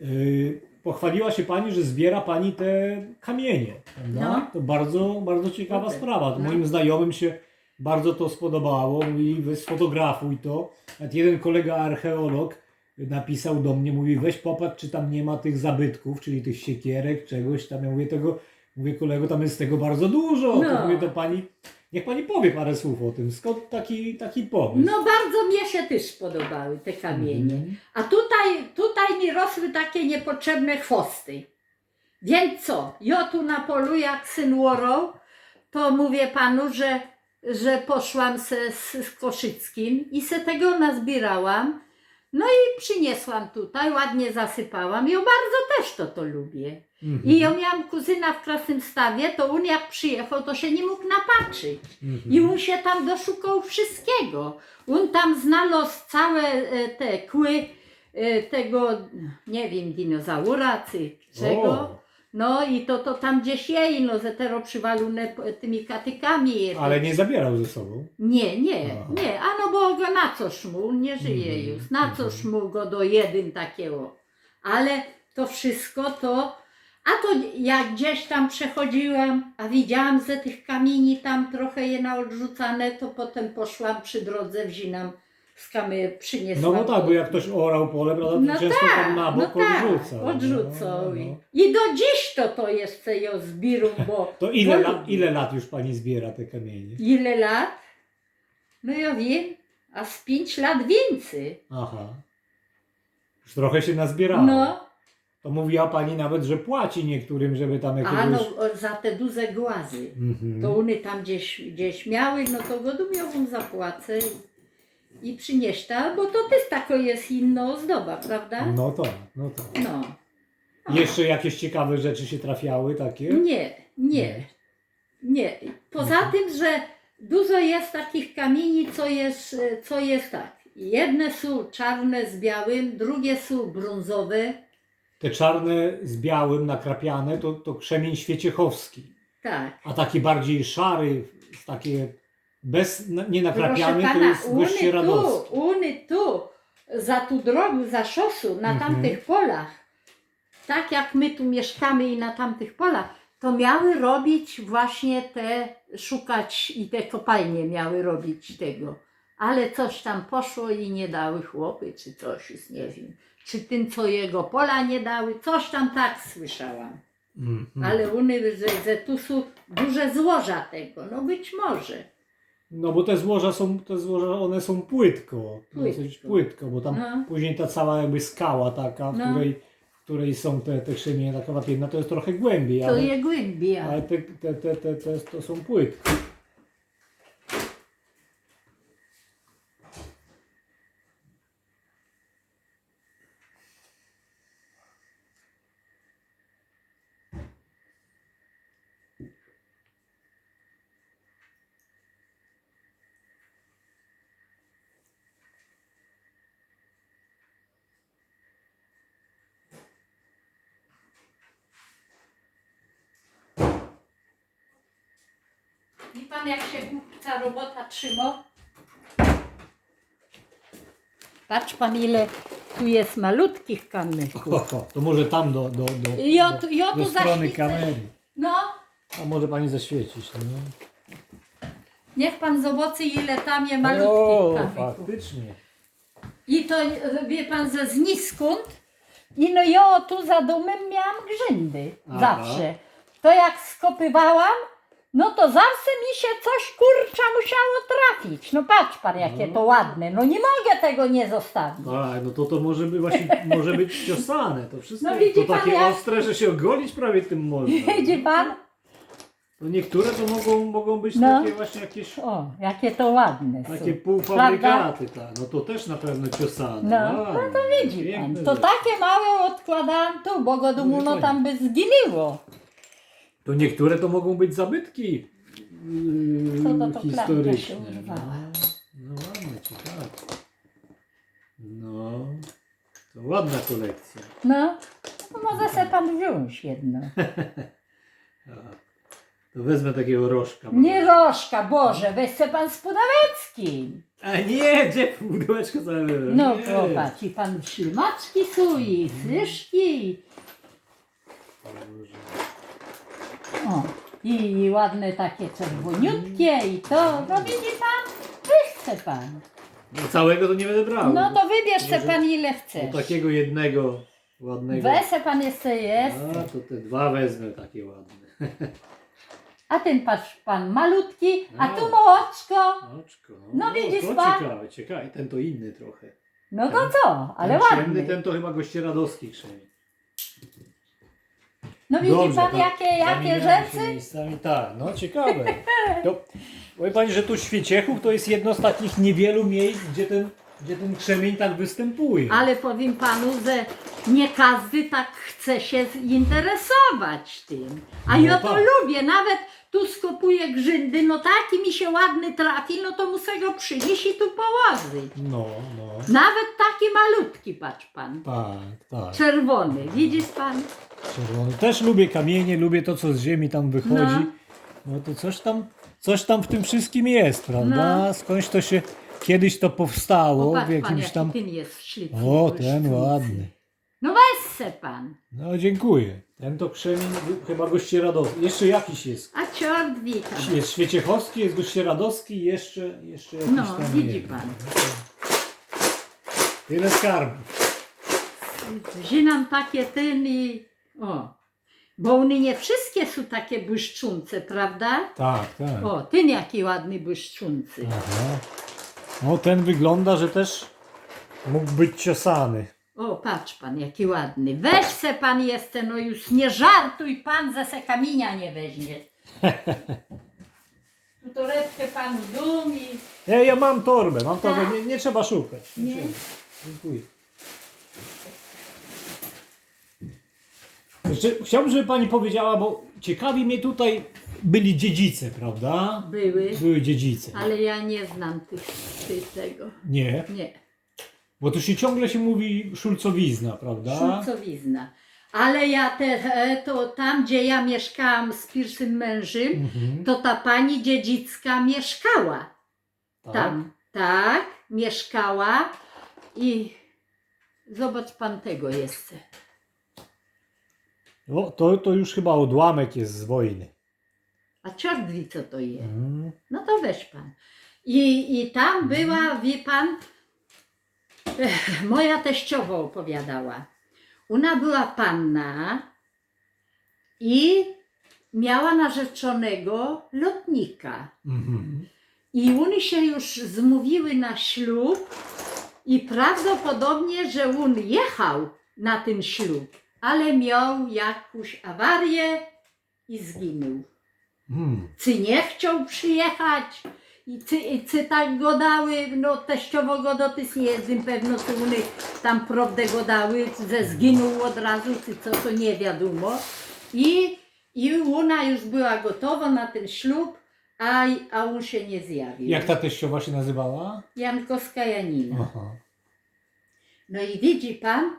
Yy, pochwaliła się Pani, że zbiera Pani te kamienie. No. To bardzo, bardzo ciekawa Super. sprawa. No. Moim znajomym się bardzo to spodobało. Weź sfotografuj to. Nawet jeden kolega archeolog napisał do mnie, mówi weź popatrz, czy tam nie ma tych zabytków, czyli tych siekierek, czegoś tam. Ja mówię tego, mówię kolego, tam jest tego bardzo dużo. To No. mówię do Pani, niech Pani powie parę słów o tym. Skąd taki, taki pomysł? No bardzo mnie się też podobały te kamienie. Mhm. A tutaj, tutaj mi rosły takie niepotrzebne chwosty. Więc co? Ja tu na polu jak syn łorą, to mówię panu, że, że poszłam se z, z Koszyckim i se tego nazbierałam. No i przyniesłam tutaj, ładnie zasypałam. Ja bardzo też to to lubię. Mhm. I ja miałam kuzyna w Krasnym Stawie, to on jak przyjechał, to się nie mógł napatrzyć. Mhm. I on się tam doszukał wszystkiego. On tam znalazł całe e, te kły e, tego, nie wiem, dinozaura czy czego. O, No i to, to tam gdzieś jej, no zetero przywalone tymi katykami. ale nie zabierał ze sobą. Nie, nie, Aha. nie. A no bo go na coż mu, on nie żyje Mhm, już. Na mhm. mu go do jeden takiego. Ale to wszystko to. A to jak gdzieś tam przechodziłam, a widziałam ze tych kamieni tam trochę je naodrzucane, to potem poszłam przy drodze, wzinam z kamy, przyniosłam. No bo tak, to. bo jak ktoś orał pole, prawda, to No często tam na bok no tak, odrzucał. odrzucał. No, no, no. I do dziś to to jeszcze ją zbiru, bo To ile, bo lat, ile lat już pani zbiera te kamienie? Ile lat? No ja wiem, a z pięć lat więcej. Aha. Już trochę się nazbierało. No, To mówiła pani nawet, że płaci niektórym, żeby tam jakiegoś... a no o, za te duże głazy. Mhm. To one tam gdzieś, gdzieś miały, no to godumiową zapłacę i, i przynieść ta, bo to też taka jest inna ozdoba, prawda? No tak, no tak. No. Jeszcze jakieś ciekawe rzeczy się trafiały takie? Nie, nie, nie. Poza tym, że dużo jest takich kamieni, co jest, e, co jest tak. Jedne są czarne z białym, drugie są brązowe. Te czarne z białym nakrapiane to, to krzemień świeciechowski. Tak. A taki bardziej szary, takie bez, nie nakrapiany, Proszę to pana, jest uny goście tu, radosny. uny tu, za tu drogę, za szosu, na Mhm. tamtych polach, tak jak my tu mieszkamy i na tamtych polach, to miały robić właśnie te, szukać i te kopalnie miały robić tego. Ale coś tam poszło i nie dały chłopy, czy coś, już nie wiem. Czy tym, co jego pola nie dały, coś tam tak słyszałam. Mhm. Ale uny, że, że tu są duże złoża tego, no być może. No bo te złoża są, te złoża, one są płytko, Płytko. dosyć płytko, bo tam No. później ta cała jakby skała taka, w No. której, w której są te, te krzemienie taka wapienna, to jest trochę głębiej, To ale, je głębia. ale te, te, te, te, te, to są płytko. I pan jak się głupca robota trzyma? Patrz pan ile tu jest malutkich kamyków. Oho, to może tam do, do, do, Ja tu, ja do tu strony zaświecę. kamery. No, A może pani zaświecić, no? niech pan zobaczy ile tam jest O, malutkich kamyków. faktycznie. I to wie pan ze zniskąd. I no ja tu za domem miałam grzędy Aha. zawsze. To jak skopywałam, no to zawsze mi się coś kurcza musiało trafić. No patrz pan jakie No. to ładne. No nie mogę tego nie zostawić. Tak, no to to może być właśnie, może być ciosane, to wszystko, No widzi to pan, takie jak- ostre, że się ogolić prawie tym można. Widzi pan? To niektóre to mogą, mogą być No. takie właśnie jakieś O, jakie to ładne są. takie półfabrykaty, tak. No to też na pewno ciosane. No, no to widzi pan. To takie małe odkładałam tu, bo go no Fajnie. tam by zginiło. To niektóre to mogą być zabytki yy, Co to to klamka historyczne. się urwała? No, no ciekawe. No, to ładna kolekcja. No, to może se pan wziąć jedno. A, To wezmę takiego rożka. Nie rożka, Boże, weź se pan z Pudaweckim. A nie, gdzie pudełeczko całe? No Nie. popatrz, i pan ślimaczki sui, szyszki. O, i, i ładne takie czerwoniutkie i to, no widzi pan, chce pan. No całego to nie będę brał. No to wybierz se pan ile chcesz. takiego jednego ładnego. Wese pan jeszcze jest, A, to te dwa wezmę takie ładne. a ten patrz pan malutki, a tu No. młoczko. Oczko. No widzisz to pan? ciekawe, ciekawe. Ten to inny trochę. No to co, ale ten ładny. Ciemny, ten to chyba goście radowski krzemień. No widzi Dobrze, pan tak. jakie, jakie Zamieniamy się rzeczy? Miejscami, tak, no ciekawe. To, powie pani, że tu Świeciechów to jest jedno z takich niewielu miejsc, gdzie ten, gdzie ten krzemień tak występuje. Ale powiem panu, że nie każdy tak chce się zinteresować tym. A No ja to tak. lubię, nawet tu skopuję grzyndy, no taki mi się ładny trafi, no to muszę go przynieść i tu położyć. No, no. Nawet taki malutki, patrz pan. Tak, tak. Czerwony, widzisz pan? Czerwony. Też lubię kamienie, lubię to, co z ziemi tam wychodzi. No. No, to coś tam, coś tam w tym wszystkim jest, prawda? No. Skądś to się, kiedyś to powstało Popatrz w pan, jakimś jaki tam... ten jest śliczny. O, ten ładny. No weź se pan. No, dziękuję. Ten to krzemień chyba goście radowski. Jeszcze jakiś jest. A ciort witam. Jest Świeciechowski, jest goście radowski i jeszcze, jeszcze jakiś No, tam widzi jest. pan. Tyle skarbów. Wzinam takie ten i... O. Bo one nie wszystkie są takie błyszczące, prawda? Tak, tak. O, ten jaki ładny błyszczący. Aha. No ten wygląda, że też mógł być ciosany. O, patrz pan, jaki ładny. Weź se pan jeszcze, no już nie żartuj pan, że se kamienia nie weźmie. Tu torebkę pan dum i... Ja, ja mam torbę, mam torbę, Tak? nie, nie trzeba szukać. Nie? Dziękuję. Jeszcze chciałbym, żeby pani powiedziała, bo ciekawi mnie tutaj byli dziedzice, prawda? Były, Były dziedzice. ale ja nie znam tych, tych tego. Nie, Nie, bo tu się ciągle się mówi szulcowizna, prawda? szulcowizna. Ale ja te, e, to tam, gdzie ja mieszkałam z pierwszym mężem, Mhm. to ta pani dziedzicka mieszkała. Tak. Tam, tak, mieszkała i zobacz pan tego jeszcze. O, to, to już chyba odłamek jest z wojny. A ciort wie co to jest. Mhm. No to weź pan. I, i tam była, wie pan, ech, moja teściowa opowiadała. Ona była panna i miała narzeczonego lotnika. Mhm. I oni się już zmówiły na ślub i prawdopodobnie, że on jechał na ten ślub, ale miał jakąś awarię i zginął. Mm. Czy nie chciał przyjechać i czy, i czy tak go dały, no teściowo go dotys nie jestem pewno, czy one tam prawdę go dały, że zginął od razu, czy co, to nie wiadomo. I, i ona już była gotowa na ten ślub, a, a on się nie zjawił. Jak ta teściowa się nazywała? Jankowska Janina. Aha. No i widzi pan,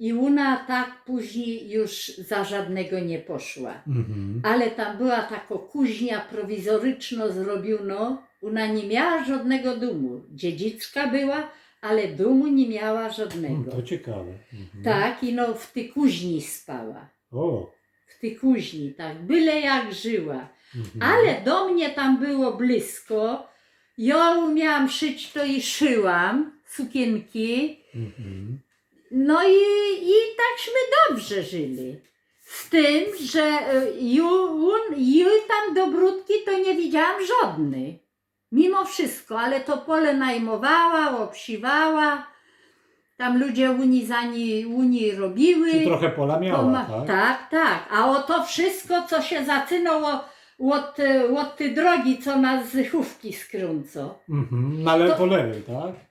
i ona tak później już za żadnego nie poszła. Mhm. Ale tam była taka kuźnia prowizoryczno zrobiona. Ona nie miała żadnego domu. Dziedzicka była, ale domu nie miała żadnego. to ciekawe. Mhm. Tak, i no w tej kuźni spała. O. W tej kuźni, tak, byle jak żyła. Mhm. Ale do mnie tam było blisko. Ja umiałam szyć to i szyłam sukienki. Mhm. No i, i takśmy dobrze żyli. Z tym, że e, ju, un- ju tam dobrótki to nie widziałam żadnej. Mimo wszystko, ale to pole najmowała, obsiwała. Tam ludzie Unii za nie, Unii robiły. Czy trochę pola miała, Poma- tak? tak, tak. A o to wszystko, co się zaczynało od, e, od tej drogi, co nas z Chówki skręcą. Mhm. Na le- To- po lewej, tak?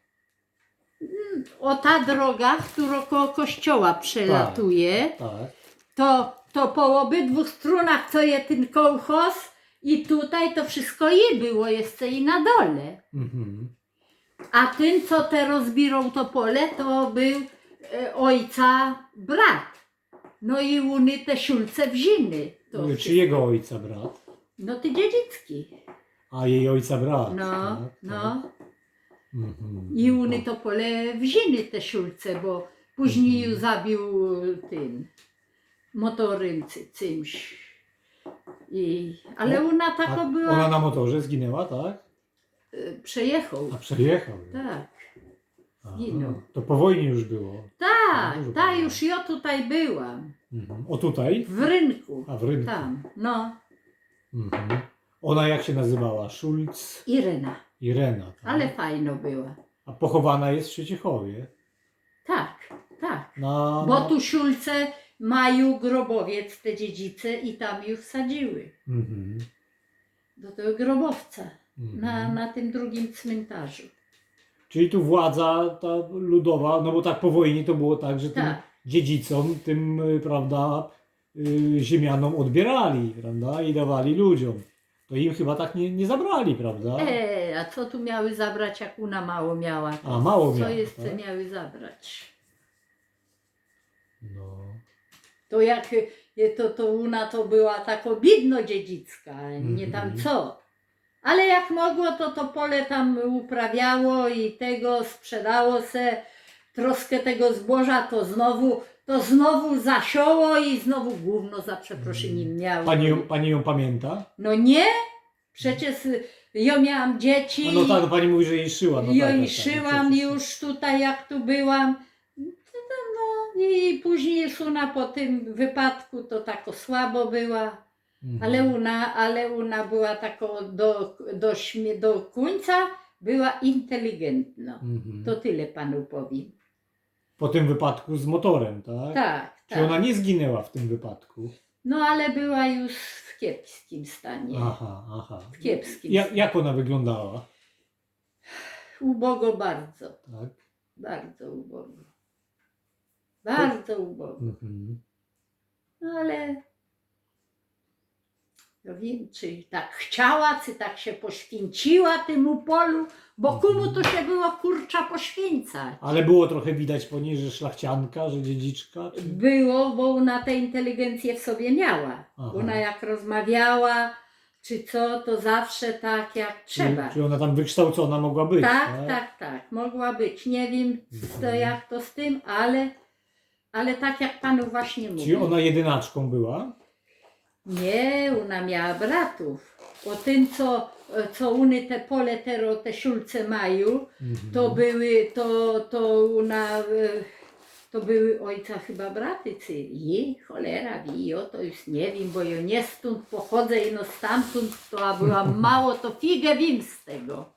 O ta droga, która koło kościoła przelatuje. Tak. to, to po obydwu stronach, co je ten kołchoz i tutaj to wszystko je było jeszcze i na dole. Mhm. A ten, co te rozbirał to pole, to był e, ojca brat. No i uny te siulce wziny. To Czy wszystko. jego ojca brat? No ty dziedzicki. A jej ojca brat. No, tak, no. Mhm. I uny to pole wziny te szulce, bo później Mhm. ją zabił e, tym motorem cy, czymś. I, ale ona taka A była, Ona na motorze zginęła, tak? e, przejechał. A przejechał. Tak, Aha. zginął. To po wojnie już było. tak, Dużo tak, było. już ja tutaj byłam, Mhm. O tutaj? w rynku, A w rynku. tam, no, Mhm. Ona jak się nazywała? Szulc Irena, Irena. Tak? ale fajno była. A pochowana jest w Trzeciechowie. Tak, tak. Bo tu Szulce mają grobowiec, te dziedzice i tam już wsadziły Mhm. do tego grobowca Mhm. na, na tym drugim cmentarzu. Czyli tu władza ta ludowa, no bo tak po wojnie to było tak, że tym Tak, dziedzicom, tym, y, prawda, y, ziemianom odbierali, prawda, i dawali ludziom. To im chyba tak nie, nie zabrali, prawda? e, a co tu miały zabrać, jak una mało miała? A, mało Co miała, jeszcze tak? miały zabrać? No. To jak e, to, to una to była tako bidno dziedzicka, nie tam Mhm. co. Ale jak mogło, to to pole tam uprawiało i tego sprzedało se troszkę tego zboża, to znowu, to znowu zasiąło i znowu gówno za przeproszeniem miało. Pani, ją- pani ją pamięta? No nie, przecież ja miałam dzieci. A no tak, no pani mówi, że jej szyła. No ja tak, i tak, tak, szyłam przecież. już tutaj, jak tu byłam. No, no, I później Suna po tym wypadku to tako słabo była. Mhm. Ale ona, ale ona była tako do, do, śmie- do końca, była inteligentna. Mhm. To tyle panu powiem. Po tym wypadku z motorem, tak? Tak, Czy tak. ona nie zginęła w tym wypadku? No ale była już w kiepskim stanie. Aha, aha. W kiepskim. Ja, jak ona wyglądała? Ubogo bardzo, Tak? bardzo ubogo. Bardzo ubogo. Mhm. No ale ja wiem, czy tak chciała, czy tak się poświęciła temu polu, bo Mhm. komu to się było kurcza poświęcać. Ale było trochę widać po niej, że szlachcianka, że dziedziczka? Czy... Było, bo ona tę inteligencję w sobie miała. Aha. Ona jak rozmawiała, czy co, to zawsze tak jak trzeba. Czy, czy ona tam wykształcona mogła być? Tak, tak, tak, mogła być. Nie wiem, to Mhm. jak to z tym, ale, ale tak jak panu właśnie Czy mówię. ona jedynaczką była? Nie, ona miała bratów. O tym, co, co uny te pole, te, te szulce mają, Mhm. to były, to, to ona, e, to były ojca chyba braty, czy jej, cholera wie, o to już nie wiem, bo ja nie stąd pochodzę, no stamtąd, to a byłam mało, to figę wiem z tego.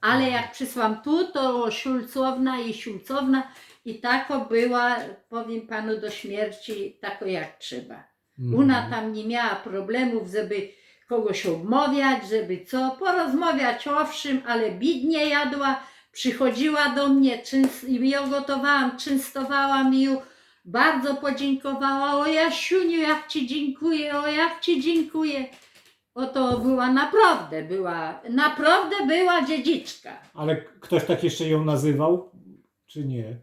Ale jak przysłam tu, to Szulcowna i Szulcowna i tako była, powiem panu, do śmierci, tako jak trzeba. Mhm. Ona tam nie miała problemów, żeby kogoś obmawiać, żeby co, porozmawiać owszem, ale bidnie jadła, przychodziła do mnie, czyns- i ją gotowałam, częstowałam ją, bardzo podziękowała, o Jasiuniu, jak Ci dziękuję, o jak Ci dziękuję. O to była naprawdę, była, naprawdę była dziedziczka. Ale ktoś tak jeszcze ją nazywał? Czy nie?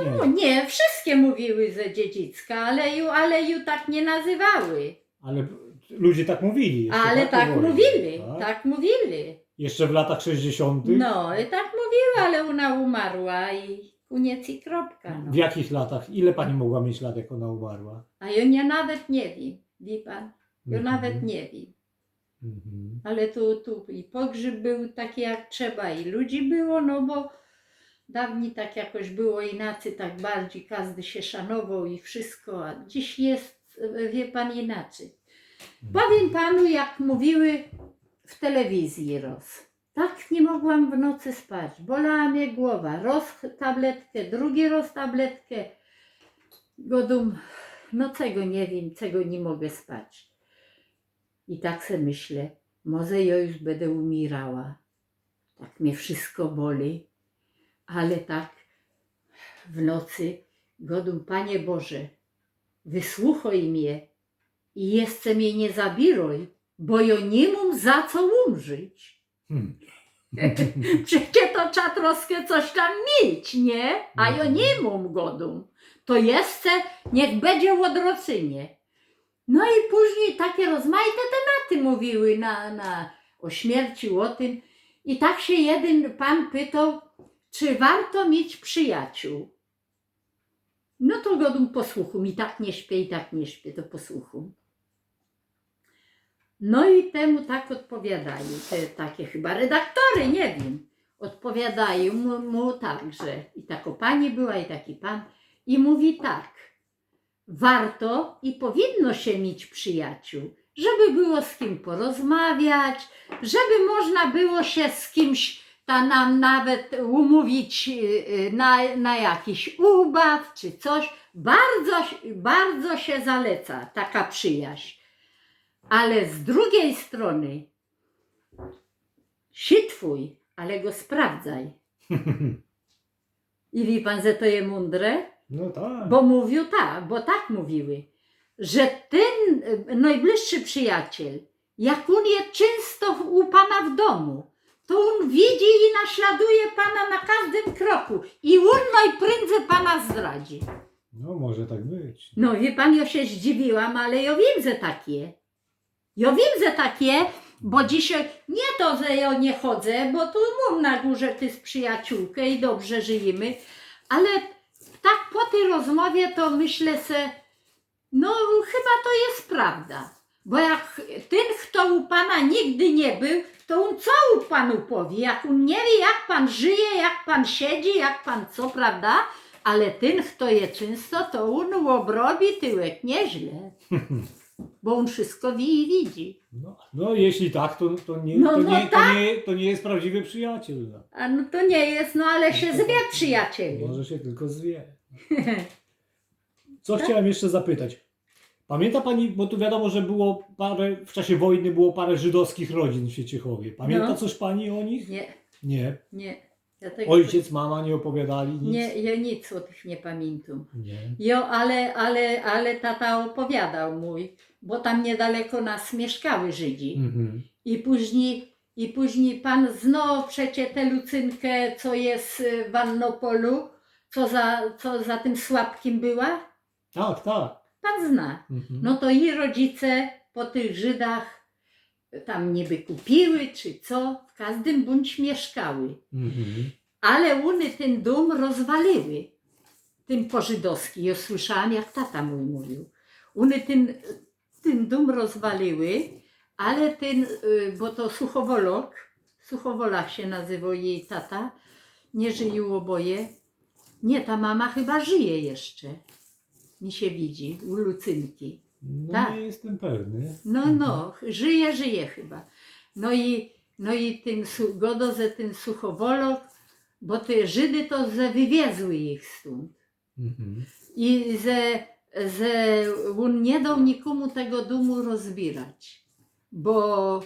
Nie. No nie, wszystkie mówiły ze dziedzicka, ale ju, ale ju tak nie nazywały. Ale ludzie tak mówili. jeszcze, Ale tak wojnie, mówili, tak? tak mówili. Jeszcze w latach 60. No i tak mówiła, ale ona umarła i koniec i kropka. No. W jakich latach? Ile pani mogła mieć lat, jak ona umarła? A ja nie, nawet nie wiem, wie pan, ja Mhm. nawet nie wiem. Mhm. Ale tu, tu i pogrzeb był taki jak trzeba i ludzi było, no bo dawniej tak jakoś było inaczej, tak bardziej każdy się szanował i wszystko, a dziś jest, wie pan, inaczej. Powiem panu, jak mówiły w telewizji roz. Tak nie mogłam w nocy spać. Bolała mnie głowa. Roz tabletkę, drugi roz tabletkę. Godum, no czego nie wiem, czego nie mogę spać. I tak se myślę, może ja już będę umierała. Tak mnie wszystko boli. Ale tak w nocy, godum, Panie Boże, wysłuchaj mnie i jeszcze mnie nie zabiroj, bo ja nie mam za co umrzeć. Hmm. Przecież to trzeba troszkę coś tam mieć, nie? A ja nie mam godu. To jeszcze niech będzie w odrocynie. No i później takie rozmaite tematy mówiły na, na, o śmierci, o tym. I tak się jeden pan pytał, czy warto mieć przyjaciół. No to go dum posłuchu, mi tak nie śpię i tak nie śpię, to posłuchu. No i temu tak odpowiadają, te takie chyba redaktory, nie wiem. Odpowiadają mu, mu tak, że i taka pani była, i taki pan. I mówi tak, warto i powinno się mieć przyjaciół, żeby było z kim porozmawiać, żeby można było się z kimś ta nam nawet umówić y, y, na, na jakiś ubaw czy coś. Bardzo, bardzo się zaleca taka przyjaźń. Ale z drugiej strony sitwuj, ale go sprawdzaj. I wie pan, że to jest mądre? No tak. Bo mówił tak, bo tak mówiły, że ten e, najbliższy przyjaciel, jak on jest często u pana w domu, to on widzi i naśladuje pana na każdym kroku i on najprędzej pana zdradzi. No może tak być. No wie pan, ja się zdziwiłam, ale ja wiem, że takie. Ja wiem, że takie, bo dzisiaj nie to, że ja nie chodzę, bo tu mam na górze ty z przyjaciółkę i dobrze żyjemy, ale tak po tej rozmowie to myślę se, no chyba to jest prawda. Bo jak ten, kto u pana nigdy nie był, to on co u panu powie? Jak on nie wie, jak pan żyje, jak pan siedzi, jak pan co, prawda? Ale ten, kto je często, to on obrobi tyłek nieźle. Bo on wszystko wie i widzi. No, no jeśli tak, to, to, nie, No, to, no nie, to, nie, to nie jest prawdziwy przyjaciel. No. A no to nie jest, no ale się zwie przyjacieli. Może się tylko zwie. Co chciałem jeszcze zapytać? Pamięta pani, bo tu wiadomo, że było parę, w czasie wojny było parę żydowskich rodzin w Sieciechowie. Pamięta No. coś pani o nich? Nie, Nie. nie. Ja tego, Ojciec, mama nie opowiadali nic? Nie, ja nic o tych nie pamiętam. Nie. Jo, ale, ale, ale tata opowiadał mój, bo tam niedaleko nas mieszkały Żydzi. Mhm. I później, i później pan znał przecie tę Lucynkę, co jest y, w Annopolu, co za, co za tym słabkim była? Tak, tak. Pan zna. Mhm. No to i rodzice po tych Żydach tam niby kupiły, czy co, w każdym bądź mieszkały. Mhm. Ale uny ten dom rozwaliły. Ten pożydowski. Ja słyszałam, jak tata mój mówił. Uny ten, ten dom rozwaliły, ale ten, y, bo to Suchowolok, Suchowolach się nazywał jej tata, nie żyją oboje. Nie, ta mama chyba żyje jeszcze. Mi się widzi, u Lucynki. No Tak. nie jestem pewny. No, Mhm. no, żyje, żyje chyba. No i, no i ten su- godo, że ten suchowolok, bo te Żydy to ze wywiezły ich stąd. Mhm. I że, że on nie dał nikomu tego domu rozbierać. Bo,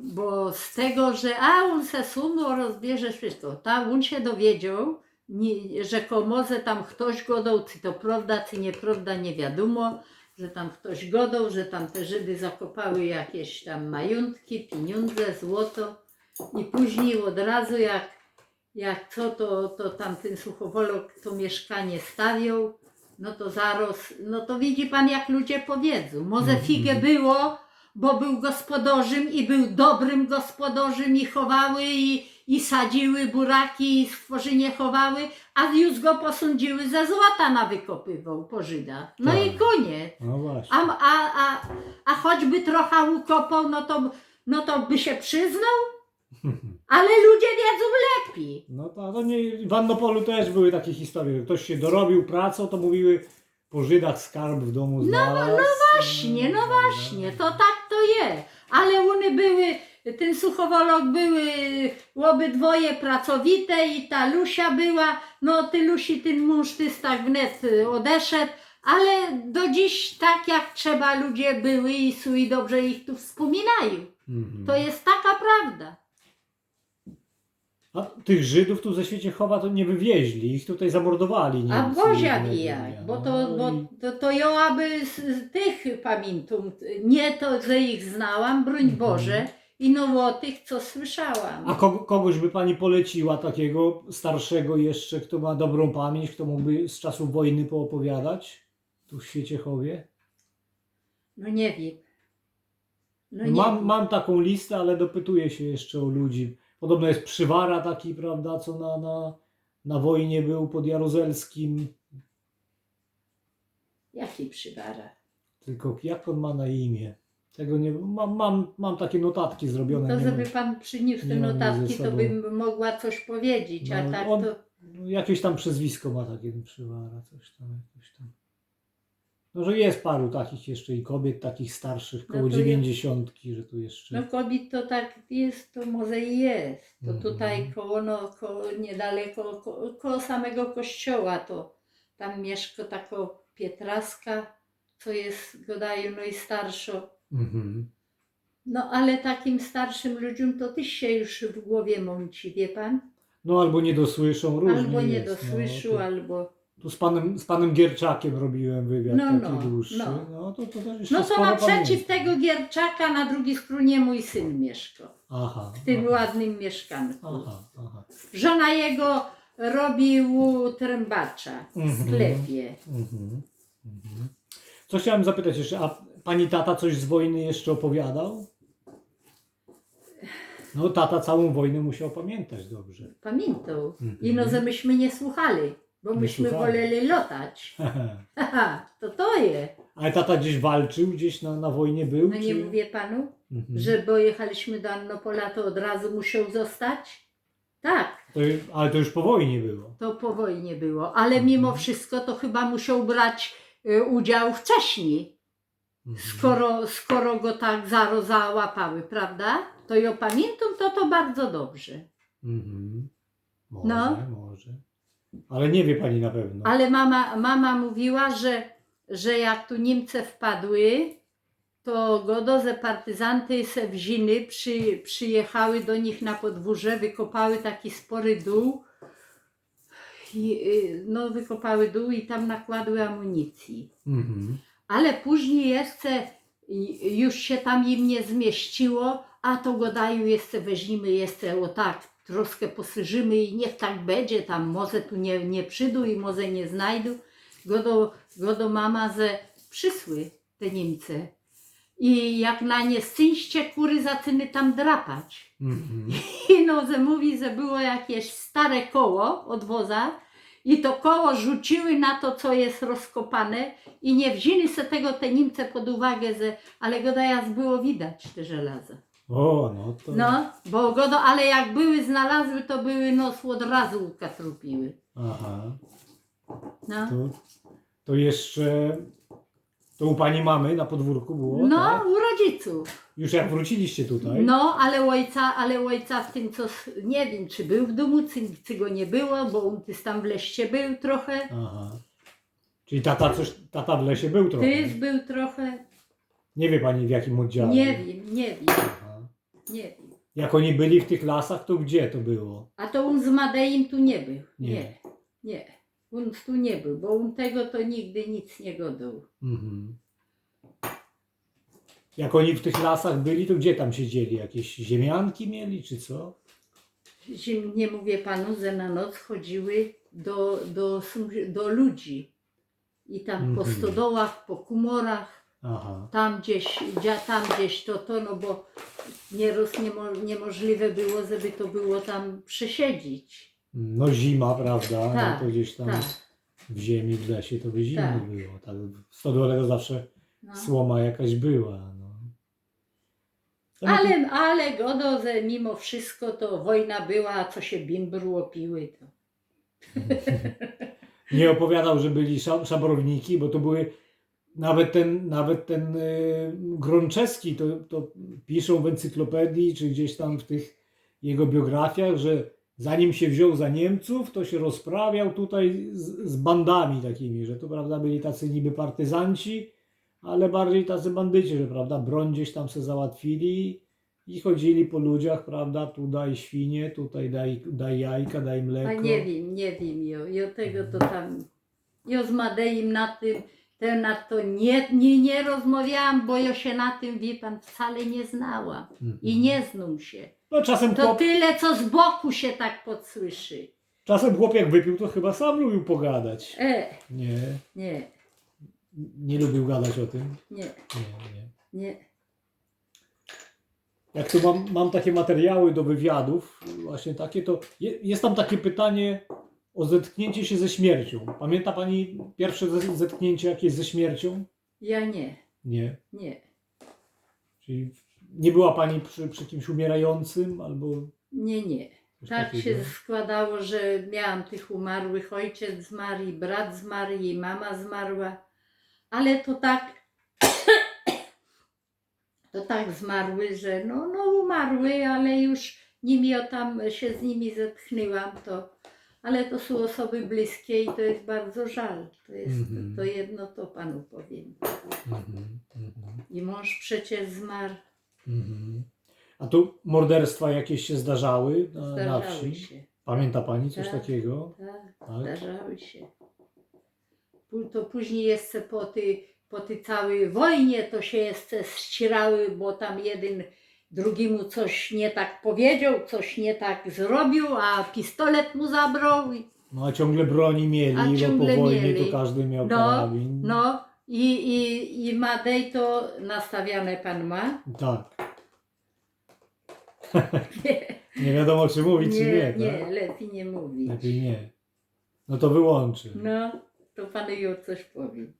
bo z tego, że a on se sunął, rozbierze wszystko. Tam on się dowiedział, nie, rzekomo, że tam ktoś go dał, czy to prawda, czy nieprawda, nie wiadomo, że tam ktoś go dał, że tam te Żydy zakopały jakieś tam majątki, pieniądze, złoto i później od razu jak, jak co, to, to tam ten suchowolok to mieszkanie stawiał, no to zaraz, no to widzi pan jak ludzie powiedzą, może Mhm. figę było, bo był gospodarzem i był dobrym gospodarzem i chowały i, i sadziły buraki i stworzynie chowały, a już go posądziły ze złota nawykopywał po Żydach. No Tak. i koniec. No właśnie. A, a, a, a choćby trochę ukopał, no to, no to by się przyznał, ale ludzie wiedzą lepiej. No to, to nie, w Annopolu też były takie historie, że ktoś się dorobił pracą, to mówiły po Żydach skarb w domu znalazł. No, Właśnie, no właśnie, to tak to jest. Ale one były, ten suchowolok były obydwoje pracowite i ta Lusia była, no ty Lusi, ten mąż ty tak wnet odeszedł, ale do dziś tak jak trzeba ludzie były i su i dobrze ich tu wspominają. Mhm. To jest taka prawda. A tych Żydów tu ze Świeciechowa to nie wywieźli, ich tutaj zamordowali. A Niemcy Bozia jednego wie jak, bo No to, bo i- to, to ja aby z, z tych pamiętam, nie to, że ich znałam, broń Mhm. Boże, i no o tych, co słyszałam. A kogo, kogoś by pani poleciła takiego starszego jeszcze, kto ma dobrą pamięć, kto mógłby z czasów wojny poopowiadać tu w Świeciechowie? No nie wiem. No nie mam, wiem. mam taką listę, ale dopytuję się jeszcze o ludzi. Podobno jest przywara taki, prawda, co na, na, na wojnie był pod Jaruzelskim. Jaki przywara? Tylko jak on ma na imię? Tego nie mam, mam, mam takie notatki zrobione. To nie żeby wiem. pan przyniósł te nie mam notatki, ze to sobą. bym mogła coś powiedzieć, a No, tak on- to... Jakieś tam przezwisko ma takie przywara, coś tam, jakoś tam. No, że jest paru takich jeszcze i kobiet, takich starszych, No koło to ja- dziewięćdziesiątki, że tu jeszcze. No kobiet to tak jest, to może i jest. To Mhm. tutaj koło, no, koło niedaleko, koło, koło samego kościoła, to tam mieszka tako Pietraska, co jest godają, no i starszo. Mhm. No ale takim starszym ludziom to tyś się już w głowie mąci, wie pan? No albo nie dosłyszą, różnie albo nie jest, dosłyszą, no, to- albo... Tu z panem, z panem Gierczakiem robiłem wywiad No, taki no, dłuższy. no. No, to, to też jeszcze No to sporo naprzeciw pamiętam. tego Gierczaka na drugiej stronie mój syn mieszka. Aha. W tym aha, ładnym mieszkanku. Aha, aha. Żona jego robił trębacza w Mhm. sklepie. Mhm. Mhm. Co chciałem zapytać jeszcze, a pani tata coś z wojny jeszcze opowiadał? No tata całą wojnę musiał pamiętać dobrze. Pamiętał. Mhm. I no, że myśmy nie słuchali, bo Nie myśmy słuchali. woleli lotać. Haha, to to jest. Ale tata gdzieś walczył, gdzieś na, na wojnie był? No nie czy... mówię panu, Mhm. że bo jechaliśmy do Annopola, to od razu musiał zostać? Tak, To, ale to już po wojnie było. to po wojnie było, ale Mhm. mimo wszystko to chyba musiał brać udział wcześniej. Mhm. skoro, skoro go tak zaro załapały, prawda? To ja pamiętam to to bardzo dobrze. Mhm. Może, No. może. Ale nie wie pani na pewno. Ale mama, mama mówiła, że, że jak tu Niemcy wpadły, to godoze partyzanty se wziny przy, przyjechały do nich na podwórze, wykopały taki spory dół, y, no wykopały dół i tam nakładły amunicji. Mhm. Ale później jeszcze już się tam im nie zmieściło, a to godają jeszcze weźmiemy jeszcze o tak, troszkę posyżymy i niech tak będzie, tam może tu nie, nie przyjdą i może nie znajdą. Godo, godo mama, że przysły te Niemcy. I jak na nie szczęście kury zaczyny tam drapać. Mhm. I no, że mówi, że było jakieś stare koło od woza i to koło rzuciły na to, co jest rozkopane i nie wzięli se tego te Niemcy pod uwagę, że, ale godajas było widać te żelaza. O, no to. No, bo godo, ale jak były znalazły, to były nos od razu ukatrupiły. Aha. No, To, to jeszcze. To u pani mamy na podwórku było? no tak? u rodziców. Już jak wróciliście tutaj? No, ale ojca, ale ojca w tym, co, s- nie wiem, czy był w domu, czy, czy go nie było, bo on tyś tam w leście był trochę. Aha. Czyli tata, coś, tata w lesie był trochę. Tyś był trochę. Nie wie pani w jakim oddziale. Nie wiem, nie wiem, Aha. nie wiem. Jak oni byli w tych lasach, to gdzie to było? A to on z Madeim tu nie był. Nie. Nie, nie. On tu nie był, bo on tego to nigdy nic nie godał. Mhm. Jak oni w tych lasach byli, to gdzie tam siedzieli? Jakieś ziemianki mieli, czy co? Zim, nie mówię panu, że na noc chodziły do, do, do ludzi. I tam po Mhm. stodołach, po kumorach, Aha. tam gdzieś, tam gdzieś to, to, no bo nieraz niemo, niemożliwe było, żeby to było tam przesiedzieć. No zima, prawda? Tak, no to gdzieś tam tak. w ziemi, w lesie to by zimno Tak. było. Tak, w stodole to zawsze No. słoma jakaś była. No. No Ale, ale godo, że mimo wszystko to wojna była, a co się bimbru opiły, to Nie opowiadał, że byli sza- szabrowniki, bo to były nawet ten, nawet ten y, Grączewski, to, to piszą w encyklopedii, czy gdzieś tam w tych jego biografiach, że zanim się wziął za Niemców, to się rozprawiał tutaj z, z bandami takimi, że to prawda byli tacy niby partyzanci, ale bardziej tacy bandyci, że prawda broń gdzieś tam se załatwili i chodzili po ludziach, prawda, tu daj świnie, tutaj daj, daj jajka, daj mleko. A nie wiem, nie wiem, jo, jo tego to tam, jo z Madeim na tym, te na to nie, nie, nie rozmawiałam, bo ja się na tym, wie pan, wcale nie znałam Mhm. i nie znał się. No czasem To chłop, tyle, co z boku się tak podsłyszy. czasem chłop jak wypił, to chyba sam lubił pogadać. E, Nie, nie, nie lubił gadać o tym. nie, Nie, nie. nie. jak tu mam, mam takie materiały do wywiadów, właśnie takie, to je, jest tam takie pytanie o zetknięcie się ze śmiercią. Pamięta Pani pierwsze ze- zetknięcie jakieś ze śmiercią? Ja nie, Nie. nie, Czyli nie była Pani przy, przy kimś umierającym albo nie, nie. coś Tak takiego? się składało, że miałam tych umarłych, ojciec zmarł, i brat zmarł, i mama zmarła, ale to tak, to tak zmarły, że no, no umarły, ale już nim ja tam się z nimi zetknęłam, to, ale to są osoby bliskie i to jest bardzo żal. To jest Mhm. to jedno, to panu powiem. Mhm, mhm, I mąż przecież zmarł, mhm. A tu morderstwa jakieś się zdarzały na, na zdarzały wsi? się. Pamięta Pani coś Tak. takiego? Tak. Tak? Zdarzały się. To później jeszcze po tej, po tej całej wojnie to się jeszcze ścierały, bo tam jeden drugiemu coś nie tak powiedział, coś nie tak zrobił, a pistolet mu zabrał. i- No a ciągle broni mieli, A bo po ciągle wojnie mieli. to każdy miał No, karabin. No i, i, i Madej to nastawiane pan ma. Tak. Nie, wiadomo czy mówić, czy nie. nie, tak? lepiej nie mówić. Lepiej nie. No to wyłączy. No, to panu już coś powiem.